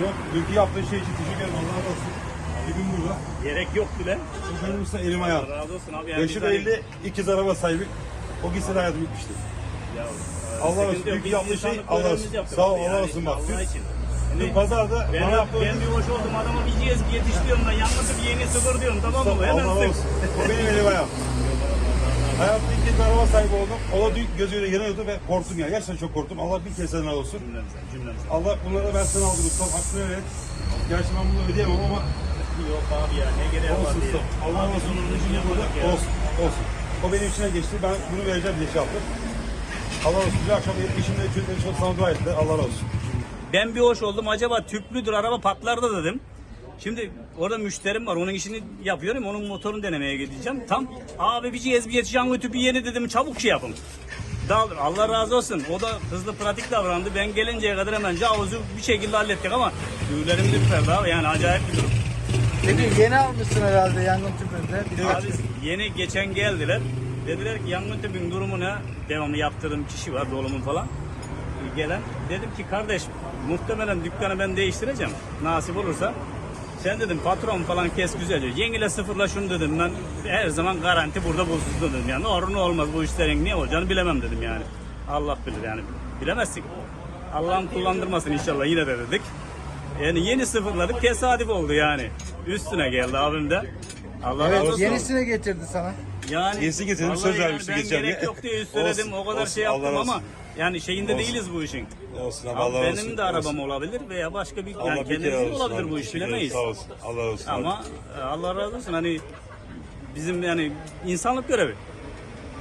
Yok, dünkü yaptığın şey için teşekkür ederim. Allah razı olsun. Bir gün burada. Gerek yok bile. Usta elim ayağım. Allah razı olsun abi. Yani Yaşı biz hani- belli, ikiz araba sahibi. O gitse de hayatım bitmişti. Ya, Allah sıkıntı olsun. Dünkü Biz yaptığı şey Allah görevimizi olsun. Sağ ol, Allah olsun bak. Allah için. Dün Hani pazarda ben, bana yaptığı... ben bir hoş oldum adama bir cihaz yetiş diyorum da bir yeni sıfır diyorum tamam mı? Hemen Allah olsun. O benim elim ayağım. Hayatta ikinci araba sahibi oldum. O da dün gözüyle yanıyordu ve korktum ya. Gerçekten çok korktum. Allah bin kez senden olsun. Cümlemize, cümlemize. Allah bunları ben sana aldım ustam. Hakkını öyle. Gerçi ben bunu ödeyemem ama Yok abi ya ne gereği var olsun diye. ustam. Allah Abi olsun. Şimdi burada yapmadık ya. olsun. Olsun. O benim içine geçti. Ben bunu vereceğim diye şey yaptım. Allah olsun. Bir akşam eşimle çocuklarım çok sana dua ettiler. Allah razı olsun. Ben bir hoş oldum acaba tüplüdür araba patlar da dedim. Şimdi orada müşterim var onun işini yapıyorum onun motorunu denemeye gideceğim. Tam abi bir cihaz bir yetişen tüpü yeni dedim çabuk şey yapın. Dağılır. Allah razı olsun. O da hızlı pratik davrandı. Ben gelinceye kadar hemen cavuzu bir şekilde hallettik ama tüylerim ürperdi abi. Yani acayip bir durum. Peki yeni almışsın herhalde yangın tüpünde. Abi yeni geçen geldiler. Dediler ki yangın tüpün durumu ne? Devamlı yaptırdığım kişi var dolumun falan. Gelen. Dedim ki kardeş muhtemelen dükkanı ben değiştireceğim. Nasip olursa. Sen dedim patron falan kes güzelce. Yengile sıfırla şunu dedim ben her zaman garanti burada bulsun dedim. Yani doğru ne olmaz bu işlerin ne olacağını bilemem dedim yani. Allah bilir yani bilemezsin. Allah'ım kullandırmasın inşallah yine de dedik. Yani yeni sıfırladık tesadüf oldu yani. Üstüne geldi abim de. Allah razı Evet olsun. yenisini getirdi sana. Yani Yenisini getirdim, vallahi söz yani vermiştim ben geçen gerek gün. yok diye üsteledim. Olsun, o kadar olsun, şey yaptım razı ama olsun. Yani şeyinde Olsun. değiliz bu işin. Olsun abi, Abi Allah razı benim olsun. de arabam Olsun. olabilir veya başka bir Allah yani bir kere kendimizin olsun olabilir abi. bu iş ederim. bilemeyiz. Sağ olsun. Allah razı olsun. Ama e, Allah razı olsun hani bizim yani insanlık görevi.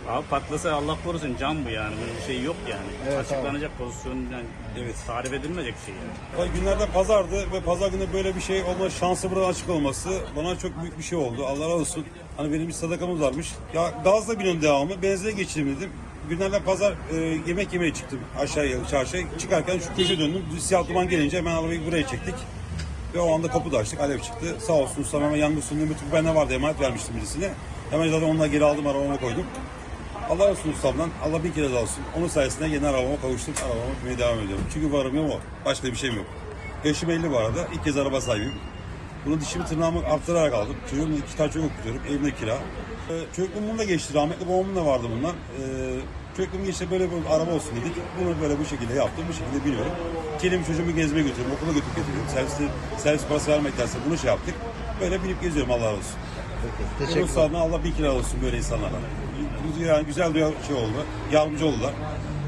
Abi patlasa Allah korusun can bu yani. Bunun bir şey yok yani. Evet, Açıklanacak pozisyon yani Evet. tarif edilmeyecek bir şey yani. Günlerden pazardı ve pazar günü böyle bir şey olma şansı burada açık olması bana çok büyük bir şey oldu. Allah razı olsun. Hani benim bir sadakamız varmış. Ya gazla biniyorum devamı. Benzine geçeyim dedim. Günlerden pazar e, yemek yemeye çıktım aşağıya çarşıya. Çıkarken şu köşe döndüm. Siyah duman gelince hemen arabayı buraya çektik. Ve o anda kapı da açtık. Alev çıktı. Sağ olsun ustam hemen yangın söndürme tüpü bende vardı. Emanet vermiştim birisine. Hemen zaten onunla geri aldım arabama koydum. Allah olsun ustamdan. Allah bir kere razı olsun. Onun sayesinde yeni arabama kavuştum. Arabama binmeye devam ediyorum. Çünkü varım yok o. Başka bir şeyim yok. Yaşım 50 bu arada. İlk kez araba sahibiyim. Bunu dişimi tırnağımı arttırarak aldım. Çocuğum iki tane çocuk okutuyorum. Evimde kira. Ee, çocukluğum da geçti. Rahmetli babamın da vardı bunlar. Ee, çocukluğum geçti böyle bir araba olsun dedik. Bunu böyle bu şekilde yaptım. Bu şekilde biniyorum. Kendim çocuğumu gezmeye götürüyorum. Okula götürüp getiriyorum. Serviste, servis parası vermektense bunu şey yaptık. Böyle binip geziyorum Allah razı olsun. Teşekkür ederim. Allah bir kere olsun böyle insanlara. Yani güzel bir şey oldu. Yardımcı oldular.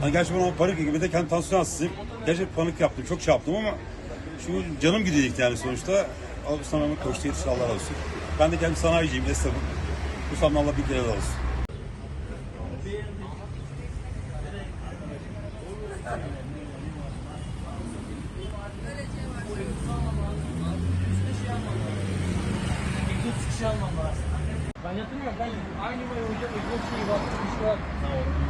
Hani gerçi ben panik gibi de kendi tansiyon hastasıyım. Gerçekten panik yaptım. Çok şey yaptım ama şu canım gidecekti yani sonuçta. Abi sana hemen koştu yetişti Allah razı olsun. Ben de kendim sanayiciyim, esnafım. Bu sanma Allah bir kere razı olsun. Ben yatırmıyorum. Ben aynı boy önce özel şeyi baktım işte.